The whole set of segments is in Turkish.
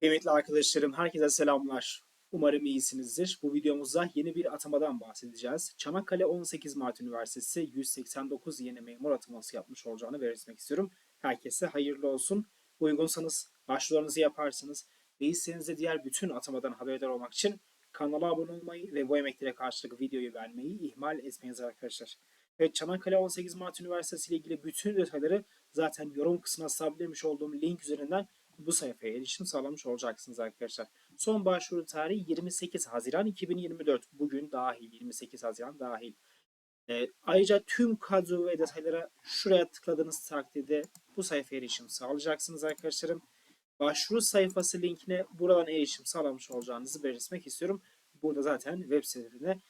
Kıymetli arkadaşlarım, herkese selamlar. Umarım iyisinizdir. Bu videomuzda yeni bir atamadan bahsedeceğiz. Çanakkale 18 Mart Üniversitesi 189 yeni memur ataması yapmış olacağını belirtmek istiyorum. Herkese hayırlı olsun. Uygunsanız başvurularınızı yaparsınız. Ve isteğinizde diğer bütün atamadan haberdar olmak için kanala abone olmayı ve bu emeklere karşılık videoyu beğenmeyi ihmal etmeyiniz arkadaşlar. Evet Çanakkale 18 Mart Üniversitesi ile ilgili bütün detayları zaten yorum kısmına sabitlemiş olduğum link üzerinden bu sayfaya erişim sağlamış olacaksınız arkadaşlar. Son başvuru tarihi 28 Haziran 2024. Bugün dahil 28 Haziran dahil. Ee, ayrıca tüm kadro ve detaylara şuraya tıkladığınız takdirde bu sayfaya erişim sağlayacaksınız arkadaşlarım. Başvuru sayfası linkine buradan erişim sağlamış olacağınızı belirtmek istiyorum. Burada zaten web sitelerine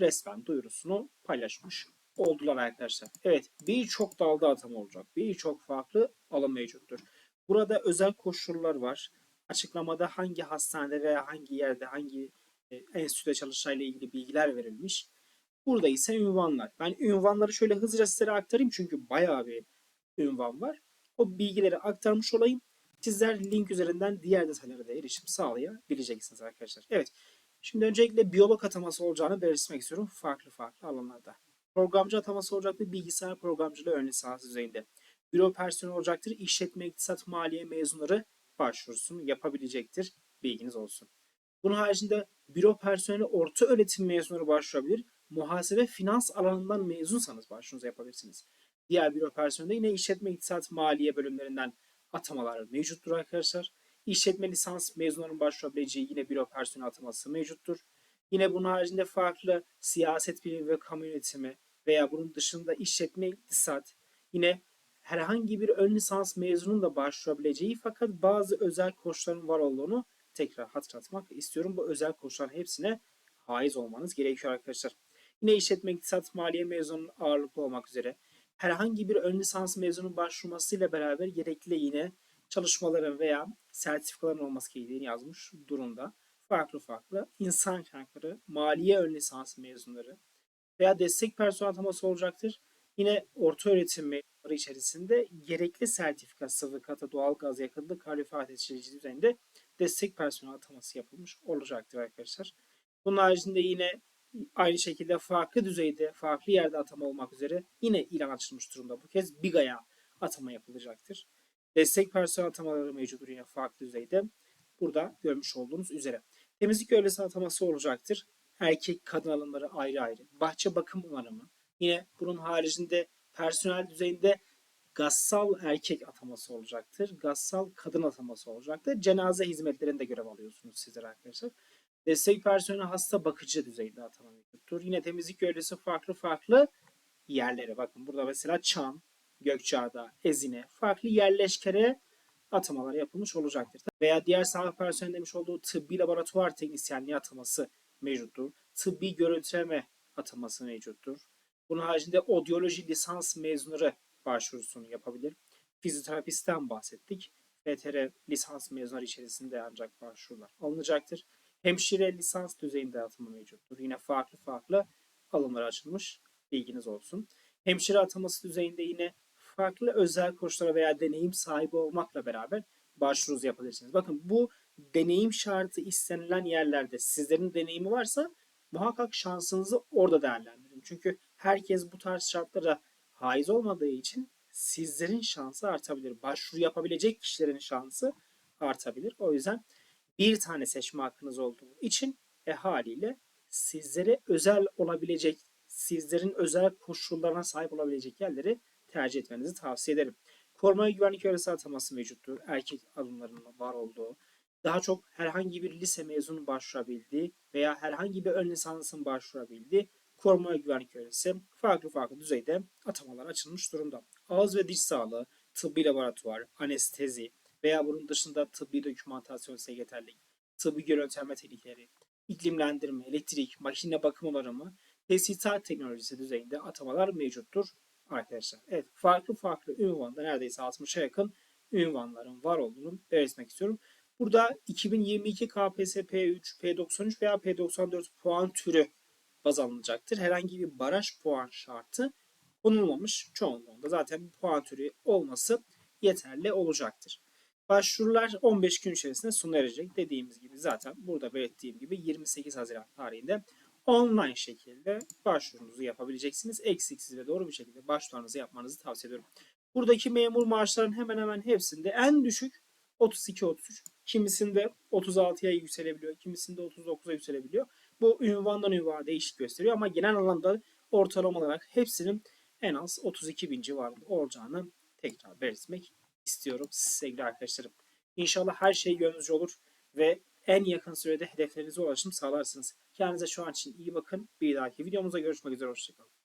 resmen duyurusunu paylaşmış oldular arkadaşlar. Evet birçok dalda atama olacak. Birçok farklı alım mevcuttur. Burada özel koşullar var. Açıklamada hangi hastanede veya hangi yerde, hangi e, enstitüde çalışacağıyla ilgili bilgiler verilmiş. Burada ise ünvanlar. Ben ünvanları şöyle hızlıca sizlere aktarayım çünkü bayağı bir ünvan var. O bilgileri aktarmış olayım. Sizler link üzerinden diğer detaylara da erişim sağlayabileceksiniz arkadaşlar. Evet. Şimdi öncelikle biyolog ataması olacağını belirtmek istiyorum farklı farklı alanlarda. Programcı ataması olacaktır bilgisayar programcılığı ön lisans düzeyinde. Büro personeli olacaktır. İşletme, iktisat, maliye mezunları başvurusunu yapabilecektir. Bilginiz olsun. Bunun haricinde büro personeli orta öğretim mezunları başvurabilir. Muhasebe, finans alanından mezunsanız başvurunuzu yapabilirsiniz. Diğer büro personeli yine işletme, iktisat, maliye bölümlerinden atamalar mevcuttur arkadaşlar. İşletme lisans mezunların başvurabileceği yine büro personeli ataması mevcuttur. Yine bunun haricinde farklı siyaset bilimi ve kamu yönetimi veya bunun dışında işletme, iktisat, yine herhangi bir ön lisans mezunun da başvurabileceği fakat bazı özel koşulların var olduğunu tekrar hatırlatmak istiyorum. Bu özel koşulların hepsine haiz olmanız gerekiyor arkadaşlar. Yine işletme, iktisat, maliye mezunun ağırlıklı olmak üzere herhangi bir ön lisans mezunun başvurmasıyla beraber gerekli yine çalışmaların veya sertifikaların olması gerektiğini yazmış durumda. Farklı farklı insan kaynakları, maliye ön lisans mezunları veya destek personel ataması olacaktır. Yine orta öğretim içerisinde gerekli sertifika, sıvı katı, doğal gaz yakıtlı kalifiye ateşleyici düzeyinde destek personel ataması yapılmış olacaktır arkadaşlar. Bunun haricinde yine aynı şekilde farklı düzeyde, farklı yerde atama olmak üzere yine ilan açılmış durumda. Bu kez BİGA'ya atama yapılacaktır. Destek personel atamaları mevcuttur yine farklı düzeyde. Burada görmüş olduğunuz üzere. Temizlik görevlisi ataması olacaktır. Erkek kadın alımları ayrı ayrı. Bahçe bakım onarımı. Yine bunun haricinde personel düzeyinde gassal erkek ataması olacaktır. Gassal kadın ataması olacaktır. Cenaze hizmetlerinde görev alıyorsunuz sizler arkadaşlar. Destek personeli hasta bakıcı düzeyinde atama mevcuttur. Yine temizlik görevlisi farklı farklı yerlere. Bakın burada mesela Çam, Gökçeada, Ezine farklı yerleşkere atamalar yapılmış olacaktır. Veya diğer sağlık personeli demiş olduğu tıbbi laboratuvar teknisyenliği ataması mevcuttur. Tıbbi görüntüleme ataması mevcuttur. Bunun haricinde odyoloji lisans mezunları başvurusunu yapabilir. Fizyoterapistten bahsettik. FTR lisans mezunları içerisinde ancak başvurular alınacaktır. Hemşire lisans düzeyinde atama mevcuttur. Yine farklı farklı alımlar açılmış. Bilginiz olsun. Hemşire ataması düzeyinde yine farklı özel koşullara veya deneyim sahibi olmakla beraber başvurunuzu yapabilirsiniz. Bakın bu deneyim şartı istenilen yerlerde sizlerin deneyimi varsa muhakkak şansınızı orada değerlendirin. Çünkü herkes bu tarz şartlara haiz olmadığı için sizlerin şansı artabilir. Başvuru yapabilecek kişilerin şansı artabilir. O yüzden bir tane seçme hakkınız olduğu için e haliyle sizlere özel olabilecek, sizlerin özel koşullarına sahip olabilecek yerleri tercih etmenizi tavsiye ederim. Koruma ve güvenlik görevlisi ataması mevcuttur. Erkek alımlarının var olduğu. Daha çok herhangi bir lise mezunu başvurabildiği veya herhangi bir ön lisansın başvurabildiği koruma ve güvenlik görevlisi farklı farklı düzeyde atamalar açılmış durumda. Ağız ve diş sağlığı, tıbbi laboratuvar, anestezi veya bunun dışında tıbbi dokümantasyon sekreterlik, tıbbi görüntüleme teknikleri, iklimlendirme, elektrik, makine bakım onarımı, tesisat teknolojisi düzeyinde atamalar mevcuttur arkadaşlar. Evet farklı farklı ünvanda neredeyse 60'a yakın ünvanların var olduğunu belirtmek istiyorum. Burada 2022 KPSS P3, P93 veya P94 puan türü baz alınacaktır. Herhangi bir baraj puan şartı konulmamış çoğunluğunda. Zaten puan türü olması yeterli olacaktır. Başvurular 15 gün içerisinde sona erecek. Dediğimiz gibi zaten burada belirttiğim gibi 28 Haziran tarihinde online şekilde başvurunuzu yapabileceksiniz. Eksiksiz ve doğru bir şekilde başvurunuzu yapmanızı tavsiye ediyorum. Buradaki memur maaşların hemen hemen hepsinde en düşük 32-33. Kimisinde 36'ya yükselebiliyor, kimisinde 39'a yükselebiliyor. Bu ünvandan ünvana değişik gösteriyor ama genel anlamda ortalama olarak hepsinin en az 32 bin civarında olacağını tekrar belirtmek istiyorum sevgili arkadaşlarım. İnşallah her şey gönlünüzce olur ve en yakın sürede hedeflerinize ulaşım sağlarsınız. Kendinize şu an için iyi bakın. Bir dahaki videomuzda görüşmek üzere. Hoşçakalın.